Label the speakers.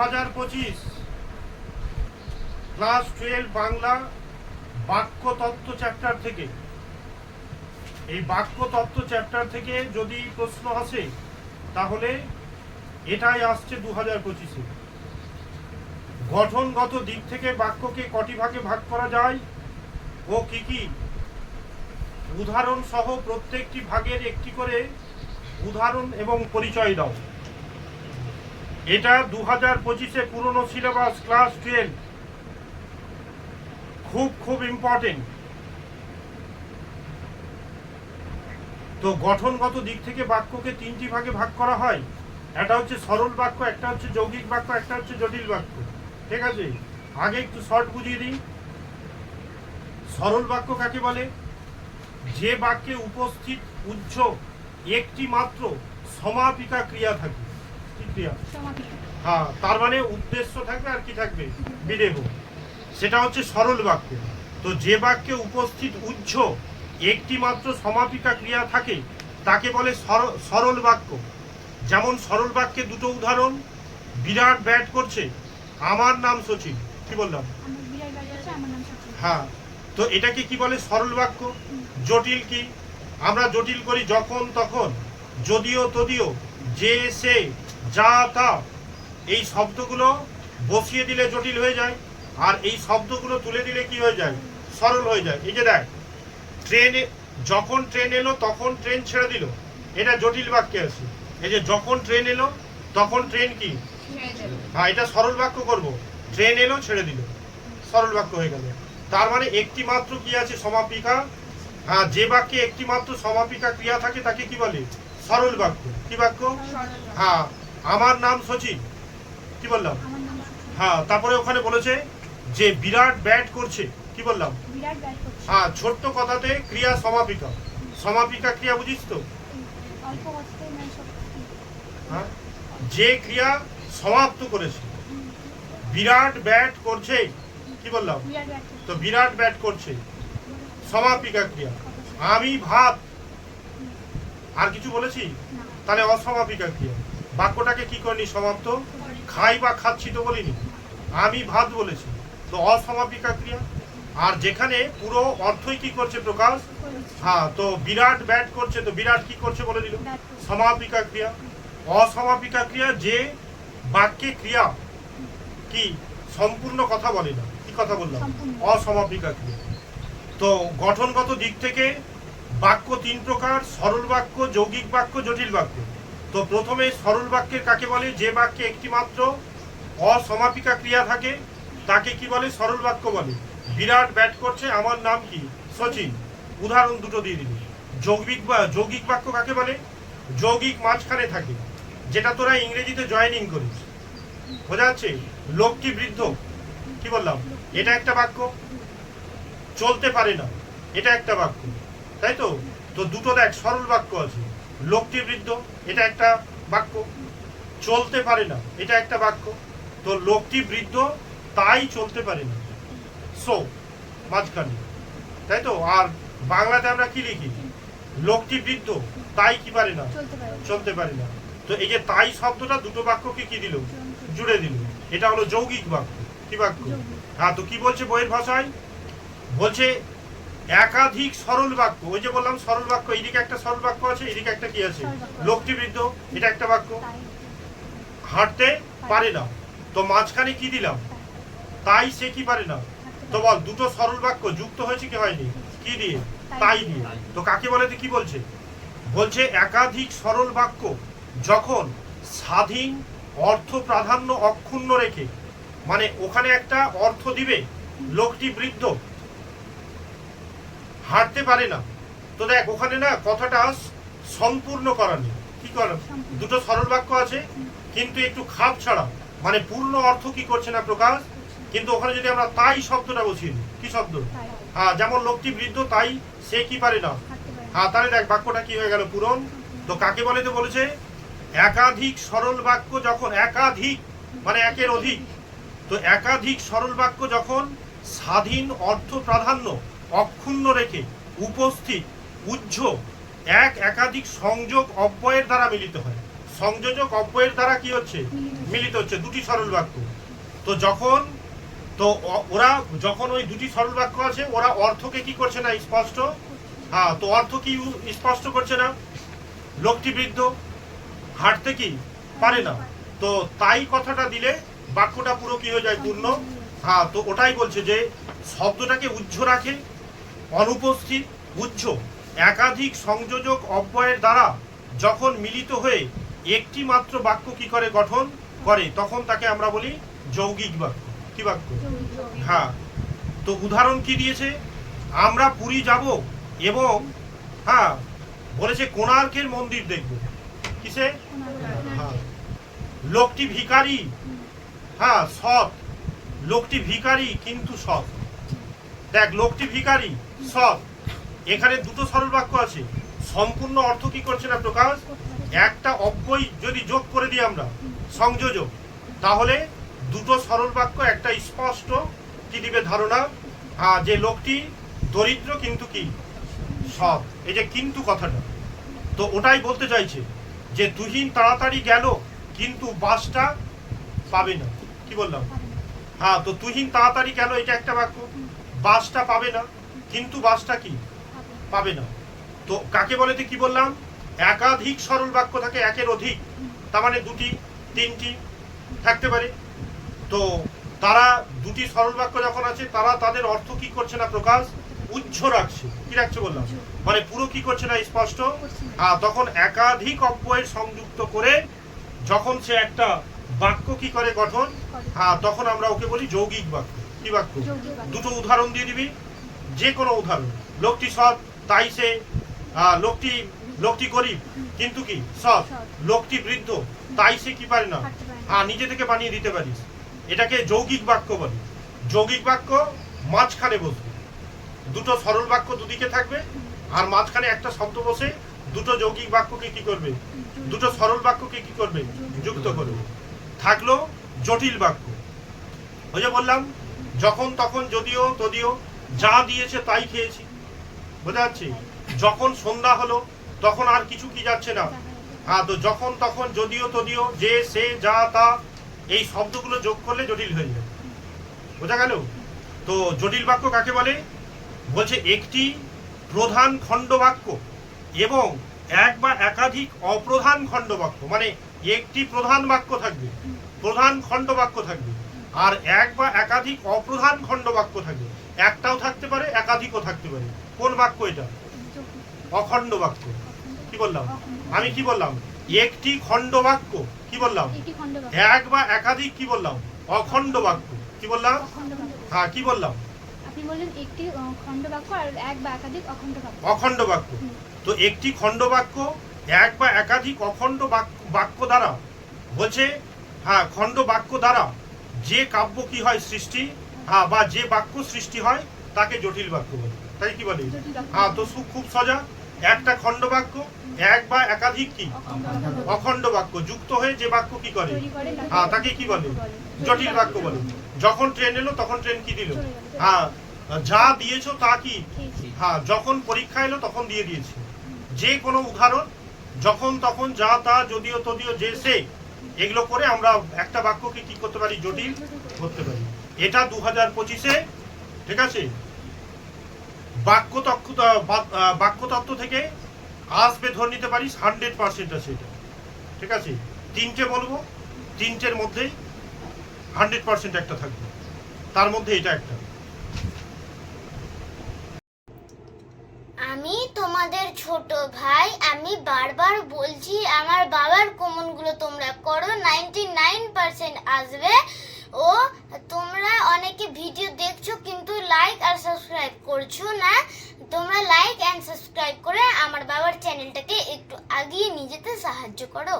Speaker 1: হাজার পঁচিশ class twelve Bangla বাক্য তত্ত্ব চ্যাপ্টার থেকে। এই বাক্য তত্ত্ব চ্যাপ্টার থেকে যদি প্রশ্ন আসে, তাহলে এটাই আসছে দু হাজার পঁচিশে। গঠনগত দিক থেকে বাক্যকে কটি ভাগে ভাগ করা যায় ও কি কি? উদাহরণ সহ প্রত্যেকটি ভাগের একটি করে উদাহরণ এবং পরিচয় দাও। এটা দু হাজার পঁচিশে পুরনো সিলেবাস ক্লাস টুয়েলভ খুব খুব ইম্পর্টেন্ট তো গঠনগত দিক থেকে বাক্যকে তিনটি ভাগে ভাগ করা হয়। একটা হচ্ছে সরল বাক্য, একটা হচ্ছে যৌগিক বাক্য, একটা হচ্ছে জটিল বাক্য। ঠিক আছে? আগে একটু শর্ট বুঝিয়ে দিই। সরল বাক্য কাকে বলে? যে বাক্যে উপস্থিত উচ্চ একটি মাত্র সমাপিকা ক্রিয়া থাকে। হ্যাঁ তার মানে উদ্দেশ্য থাকবে আর কি থাকবে? বিদেহ। সেটা হচ্ছে সরল বাক্য। তো যে বাক্যে উপস্থিত উচ্চ একটি মাত্র সমাপিকা ক্রিয়া থাকে তাকে বলে সর- সরল বাক্য। যেমন সরল বাক্যে দুটো উদাহরণ বিরাট ব্যাট করছে আমার নাম সচিন। কি বললাম? হ্যাঁ তো এটাকে কি বলে সরল বাক্য? জটিল কি? আমরা জটিল করি যখন তখন যদিও তদিও যে সে যা তা এই শব্দগুলো বসিয়ে দিলে জটিল হয়ে যায় আর এই শব্দগুলো তুলে দিলে কি হয়ে যায়? সরল হয়ে যায়। এই যে দেখ ট্রেনে যখন ট্রেন এলো তখন ট্রেন ছেড়ে দিল। এটা জটিল বাক্যে আছে। এই যে যখন ট্রেন এলো তখন ট্রেন কি? হ্যাঁ এটা সরল বাক্য করব। ট্রেন এলো ছেড়ে দিল। সরল বাক্য হয়ে গেল। তার মানে একটি মাত্র কি আছে? সমাপিকা। হ্যাঁ যে বাক্যে একটি মাত্র সমাপিকা ক্রিয়া থাকে তাকে কি বলে? সরল বাক্য। কি বাক্য। হ্যাঁ আমার নাম সচিন। কি বললাম? হ্যাঁ তারপরে ওখানে বলেছে যে বিরাট ব্যাট করছে। কি বললাম? হ্যাঁ ছোট্ট কথাতে ক্রিয়া সমাপিকা। সমাপিকা ক্রিয়া বুঝিস তো? হ্যাঁ যে ক্রিয়া সমাপ্ত করেছে। বিরাট ব্যাট করছে। কি বললাম? তো বিরাট ব্যাট করছে। সমাপিকা ক্রিয়া। আমি ভাত। আর কিছু বলেছি? তাহলে অসমাপিকা ক্রিয়া। বাক্যটাকে কি করিনি সমাপ্ত? খাই বা খাচ্ছি তো বলিনি। আমি ভাত বলেছি তো অসমাপিকা ক্রিয়া। আর যেখানে পুরো অর্থই কি করছে প্রকাশ? হ্যাঁ তো বিরাট ব্যাট করছে তো বিরাট কি করছে বলে দিল? সমাপিকা ক্রিয়া। অসমাপিকা ক্রিয়া যে বাক্যে ক্রিয়া কি সম্পূর্ণ কথা বলে না। কি কথা বললাম। অসমাপিকা ক্রিয়া। তো গঠনগত দিক থেকে বাক্য তিন প্রকার সরল বাক্য যৌগিক বাক্য জটিল বাক্য। তো প্রথমে সরল বাক্যের কাকে বলে? যে বাক্যে একটি মাত্র অসমাপিকা ক্রিয়া থাকে, তাকে কি বলে? সরল বাক্য বলে। বিরাট ব্যাট করছে, আমার নাম কি? সচিন। উদাহরণ দুটো দিয়ে দিবি। যৌগিক বা, যৌগিক বাক্য কাকে বলে? যৌগিক মাঝখানে থাকে, যেটা তোরা ইংরেজিতে জয়েনিং করিস। বোঝা যাচ্ছে? লোকটি বৃদ্ধ? কি বললাম? এটা একটা বাক্য। চলতে পারে না, এটা একটা বাক্য। তাই তো? তো দুটো দেখ, সরল বাক্য আছে। লোকটি বৃদ্ধ? এটা একটা বাক্য। চলতে পারে না। এটা একটা বাক্য। তো লোকটি বৃদ্ধ? তাই চলতে পারে না। সো মাঝখানে। তাই তো? আর বাংলাতে আমরা কি লিখি? লোকটি বৃদ্ধ? তাই কি পারে না?
Speaker 2: চলতে পারে
Speaker 1: না। তো এই যে তাই শব্দটা দুটো বাক্যকে কি দিল? জুড়ে দিল। এটা হলো যৌগিক বাক্য। কি বাক্য? হ্যাঁ তো কি বলছে বইয়ের ভাষায়? বলছে একাধিক সরল বাক্য ওই যে বললাম সরল বাক্য এইদিকে একটা সরল বাক্য আছে এইদিকে একটা কি আছে? লোকটি বৃদ্ধ এটা একটা বাক্য। হাঁটতে পারে না। তো মাঝখানে কি দিলাম? তাই। সে কি পারে না? তো বল দুটো সরল বাক্য যুক্ত হয়েছে কি হয়নি? কি দিয়ে? তাই। দিয়ে। তো কাকে বলে কি বলছে? বলছে একাধিক সরল বাক্য যখন স্বাধীন অর্থ প্রাধান্য অক্ষুণ্ণ রেখে মানে ওখানে একটা অর্থ দিবে লোকটি বৃদ্ধ হাঁটতে পারে না। তো দেখ ওখানে না কথাটা সম্পূর্ণ করা নেই। কি করা দুটো সরল বাক্য আছে কিন্তু একটু খাপ ছাড়া মানে পূর্ণ অর্থ কি করছে না প্রকাশ? কিন্তু ওখানে যদি আমরা তাই শব্দটা বসিয়ে দিই কি শব্দ? হ্যাঁ যেমন লোকটি বৃদ্ধ তাই সে কি পারে না। হ্যাঁ তাহলে দেখ বাক্যটা কি হয়ে গেল পূরণ? তো কাকে বলে তো বলেছে? একাধিক সরল বাক্য যখন একাধিক মানে একের অধিক তো একাধিক সরল বাক্য যখন স্বাধীন অর্থ প্রাধান্য অক্ষুণ্ণ রেখে উপস্থিত, উজ্জ, এক একাধিক সংযোগ অব্যয়ের দ্বারা মিলিত হয়। সংযোজক অব্যয়ের দ্বারা কি হচ্ছে?
Speaker 2: মিলিত।
Speaker 1: হচ্ছে, দুটি সরল বাক্য। তো যখন, তো ওরা যখন ওই দুটি সরল বাক্য আছে, ওরা অর্থকে কি করছে না, স্পষ্ট? হ্যাঁ তো অর্থ কি স্পষ্ট করছে না? লোকটি বৃদ্ধ, হাঁটতে কি পারে না? তো তাই কথাটা দিলে বাক্যটা পুরো কি হয়ে যায় পূর্ণ? হ্যাঁ তো ওটাই বলছে যে শব্দটাকে উজ্জ রাখে অনুপস্থিত উজ্জ একাধিক সংযোজক অব্যয়ের দ্বারা যখন মিলিত হয়ে একটি মাত্র বাক্য কি করে গঠন করে তখন তাকে আমরা বলি যৌগিক বাক্য। কি বাক্য? হ্যাঁ। তো উদাহরণ কি দিয়েছে? আমরা পুরী যাব এবং হ্যাঁ বলেছে কোণার্কের মন্দির দেখব। কিসে? হ্যাঁ। লোকটি ভিখারি। হ্যাঁ সৎ। লোকটি ভিখারি কিন্তু সৎ। দেখ লোকটি ভিখারি। সৎ এখানে দুটো সরল বাক্য আছে। সম্পূর্ণ অর্থ কি করছে না প্রকাশ? একটা অব্যয় যদি যোগ করে দিই আমরা, সংযোজক, তাহলে দুটো সরল বাক্য, একটা স্পষ্ট কি দিবে ধারণা যে লোকটি দরিদ্র কিন্তু কি? সব এই যে কিন্তু কথাটা। তো ওটাই বলতে চাইছে যে তুহিন তাড়াতাড়ি গেল, কিন্তু বাসটা পাবে না। কি বললাম? হ্যাঁ তো তুহিন তাড়াতাড়ি গেল, এটা একটা বাক্য। বাসটা পাবে না। কিন্তু বাসটা কি? পাবে না। তো কাকে বলেতে কি বললাম? একাধিক সরল বাক্য থাকে একের অধিক। তার মানে দুটি তিনটি থাকতে পারে। তো তারা দুটি সরল বাক্য যখন আছে তারা তাদের অর্থ কি করছে না প্রকাশ? উজ্জ রাখছে। কি রাখছে বললাম? মানে পুরো কি করছে না স্পষ্ট? আর তখন একাধিক অব্যয়ের সংযুক্ত করে যখন সে একটা বাক্য কি করে গঠন? হ্যাঁ তখন আমরা ওকে বলি যৌগিক বাক্য। কি বাক্য। দুটো উদাহরণ দিয়ে দিবি? যে কোনো উদাহরণ। লোকটি সৎ, তাই সে লোকটি লোকটি গরিব, কিন্তু কি? সৎ। লোকটি বৃদ্ধ, তাই সে কি পারে না। হ্যাঁ নিজে থেকে বানিয়ে দিতে পারিস। এটাকে যৌগিক বাক্য বলে। যৌগিক বাক্য মাঝখানে বসবে। দুটো সরল বাক্য দুদিকে থাকবে, আর মাঝখানে একটা শব্দ বসে দুটো যৌগিক বাক্যকে কি করবে? দুটো সরল বাক্যকে কি করবে? যুক্ত করবে। থাকল জটিল বাক্য। ওই যে বললাম, যখন তখন যদিও তদিও যা দিয়েছে তাই খেয়েছি। বোঝা যাচ্ছে যখন সন্ধ্যা হলো, তখন আর কিছু কি যাচ্ছে না? হ্যাঁ তো যখন তখন যদিও তদিও যে, সে, যা, তা, এই শব্দগুলো যোগ করলে জটিল হয়ে যায়। বোঝা গেল? তো জটিল বাক্য কাকে বলে? বলছে একটি প্রধান খণ্ড বাক্য এবং এক বা একাধিক অপ্রধান খণ্ড বাক্য। মানে একটি প্রধান বাক্য থাকবে, প্রধান খণ্ড বাক্য থাকবে, আর এক বা একাধিক অপ্রধান খণ্ড বাক্য থাকবে। একটাও থাকতে পারে একাধিকও থাকতে পারে। কোন বাক্য এটা? অখণ্ড বাক্য। কি বললাম? আমি কি বললাম? একটি খণ্ড বাক্য। কি বললাম। এক বা একাধিক কি বললাম? অখণ্ড বাক্য। কি বললাম? হ্যাঁ কি বললাম?
Speaker 2: আপনি বললেন একটি আহ, খণ্ড বাক্য আর এক বা একাধিক অখণ্ড বাক্য।
Speaker 1: অখণ্ড বাক্য।
Speaker 2: হুম।
Speaker 1: তো একটি খণ্ড বাক্য এক বা একাধিক অখণ্ড বাক্য বাক্য দ্বারা বলছে হ্যাঁ খণ্ড বাক্য দ্বারা যে কাব্য কি হয় সৃষ্টি হ্যাঁ বা যে বাক্য সৃষ্টি হয় তাকে জটিল বাক্য বলে। তাই কি বলে। হ্যাঁ তো খুব সোজা একটা খণ্ড বাক্য এক বা একাধিক কি?
Speaker 2: অখণ্ড বাক্য।
Speaker 1: যুক্ত হয়ে যে বাক্য কি করে? হ্যাঁ তাকে কি বলে? জটিল বাক্য বলে। যখন ট্রেন এলো তখন ট্রেন কি দিল? হ্যাঁ যা দিয়েছ তা কি? হ্যাঁ যখন পরীক্ষা এলো তখন দিয়ে দিয়েছি। যে কোনো উদাহরণ যখন তখন যা তা যদিও তদিও যে সে এগুলো করে আমরা একটা বাক্যকে কি করতে পারি? জটিল করতে পারি। এটা দু হাজার পঁচিশে ঠিক আছে? বাক্য তত্ত্ব বা- আহ, বাক্য তত্ত্ব থেকে আসবে ধরে নিতে পারিস হান্ড্রেড পার্সেন্ট আছে এটা ঠিক আছে? তিনটে বলব তিনটের মধ্যেই হান্ড্রেড পার্সেন্ট একটা থাকবে তার মধ্যে এটা একটা।
Speaker 3: আমি তোমাদের ছোট ভাই আমি বারবার বলছি আমার বাবার কমনগুলো তোমরা করো নাইনটি নাইন পার্সেন্ট আসবে। ও, তোমরা অনেকে ভিডিও দেখছ কিন্তু লাইক আর সাবস্ক্রাইব করছ না। তোমরা লাইক অ্যান্ড সাবস্ক্রাইব করে আমার বাবার চ্যানেলটাকে একটু আগিয়ে নিয়ে যেতে সাহায্য করো।